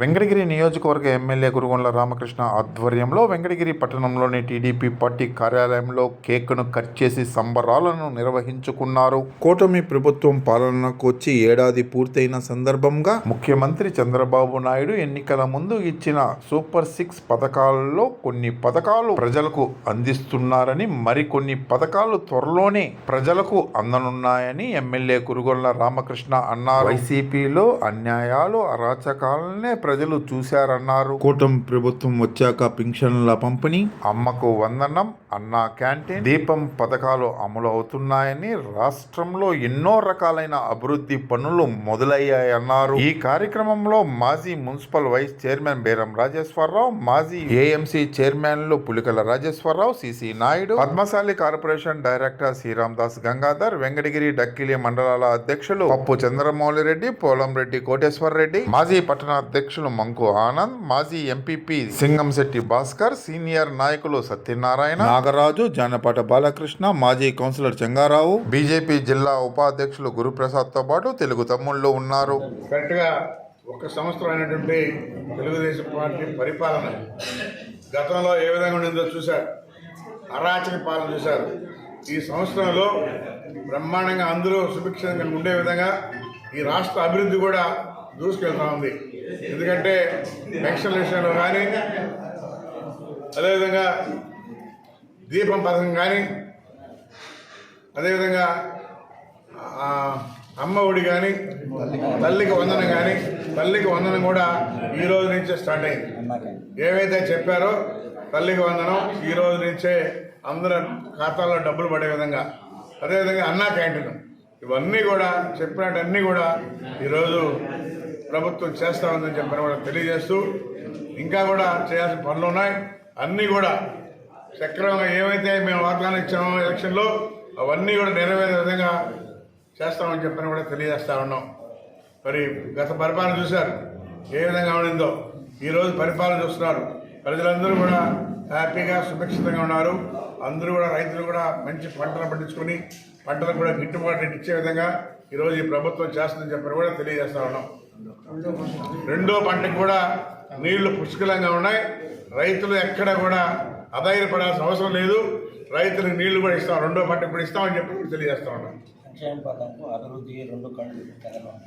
Venkatagiri నియోజకవర్గ MLA గురుగొండ్ల Ramakrishna ఆధ్వర్యంలో వెంకటగిరి పట్టణంలోని టీడీపీ పార్టీ కార్యాలయంలో కేక్ను కట్ చేసి సంబరాలను నిర్వహించుకున్నారు. కూటమి ప్రభుత్వం పాలనకు వచ్చి ఏడాది పూర్తయిన సందర్భంగా ముఖ్యమంత్రి చంద్రబాబు నాయుడు ఎన్నికల ముందు ఇచ్చిన సూపర్ సిక్స్ పథకాలలో కొన్ని పథకాలు ప్రజలకు అందిస్తున్నారని మరికొన్ని పథకాలు త్వరలోనే ప్రజలకు అందనున్నాయని ఎమ్మెల్యే కురుగొండ్ల రామకృష్ణ అన్నారు. వైసీపీలో అన్యాయాలు అరాచకాలనే ప్రజలు చూశారన్నారు. కూటమి ప్రభుత్వం వచ్చాక పింఛన్ల పంపిణీ. అమ్మకు వందనం అన్నా క్యాంటీన్ దీపం పథకాలు అమలు అవుతున్నాయని రాష్ట్రంలో ఎన్నో రకాలైన అభివృద్ధి పనులు మొదలయ్యాయన్నారు. ఈ కార్యక్రమంలో మాజీ మున్సిపల్ వైస్ చైర్మన్ బేరం రాజేశ్వరరావు మాజీ ఏఎంసీ చైర్మన్లు Pulikala Rajeswara Rao CC Naidu Padmasali corporation director Sriram Das Gangadhar Venkatagiri Dakkili మండలాల అధ్యక్షులు పప్పు చంద్రమౌళి రెడ్డి పోలంరెడ్డి కోటేశ్వర్ రెడ్డి మాజీ పట్టణ అధ్యక్షులు మంకు ఆనంద్ మాజీ ఎంపీపీ సింగంశెట్టి భాస్కర్ సీనియర్ నాయకులు సత్యనారాయణ నాగరాజు జానపాట బాలకృష్ణ మాజీ కౌన్సిలర్ చెంగారావు బీజేపీ జిల్లా ఉపాధ్యక్షులు గురుప్రసాద్తో పాటు తెలుగు తమ్ముళ్ళు ఉన్నారు. కరెక్ట్గా ఒక సంవత్సరం అయినటువంటి తెలుగుదేశం పార్టీ పరిపాలన గతంలో ఏ విధంగా ఉండిందో చూశారు. అరాచక పాలన చూశారు. ఈ సంవత్సరంలో బ్రహ్మాండంగా అందరూ సుభిక్షంగా ఉండే విధంగా ఈ రాష్ట్ర అభివృద్ధి కూడా దూసుకెళ్తా ఉంది. ఎందుకంటే పెన్షన్ విషయంలో కానీ అదేవిధంగా దీపం పథకం కానీ అదేవిధంగా అమ్మ ఒడి కానీ తల్లికి వందనం కానీ తల్లికి వందనం కూడా ఈ రోజు నుంచే స్టార్ట్ అయింది. ఏవైతే చెప్పారో తల్లికి వందనం ఈ రోజు నుంచే అందరి ఖాతాల్లో డబ్బులు పడే విధంగా. అదేవిధంగా అన్నా క్యాంటీన్. ఇవన్నీ కూడా చెప్పినట్టన్నీ కూడా ఈరోజు ప్రభుత్వం చేస్తా ఉందని చెప్పని కూడా తెలియజేస్తూ ఇంకా కూడా చేయాల్సిన పనులు ఉన్నాయి. అన్నీ కూడా సక్రమంగా ఏమైతే మేము వాగ్దానం ఇచ్చామో ఎలక్షన్లో అవన్నీ కూడా నెరవేరే విధంగా చేస్తామని చెప్పని కూడా తెలియజేస్తా ఉన్నాం. మరి గత పరిపాలన చూశారు. ఏ విధంగా ఉండిందో ఈరోజు పరిపాలన చూస్తున్నారు. ప్రజలందరూ కూడా హ్యాపీగా సురక్షితంగా ఉన్నారు. అందరూ కూడా రైతులు కూడా మంచి పంటలు పండించుకొని పంటలకు కూడా గిట్టుబాటు ఇచ్చే విధంగా ఈరోజు ఈ ప్రభుత్వం చేస్తుందని చెప్పని కూడా తెలియజేస్తా ఉన్నాం. రెండో పంటకు కూడా నీళ్ళు పుష్కలంగా ఉన్నాయి. రైతులు ఎక్కడ కూడా అధైర్యపడాల్సిన అవసరం లేదు. రైతులకు నీళ్ళు కూడా ఇస్తాం. రెండో పంటకు కూడా ఇస్తామని చెప్పి కూడా తెలియజేస్తా ఉన్నాం. సంక్షేమ పథకం అభివృద్ధి రెండు కళ్ళు తెలంగాణ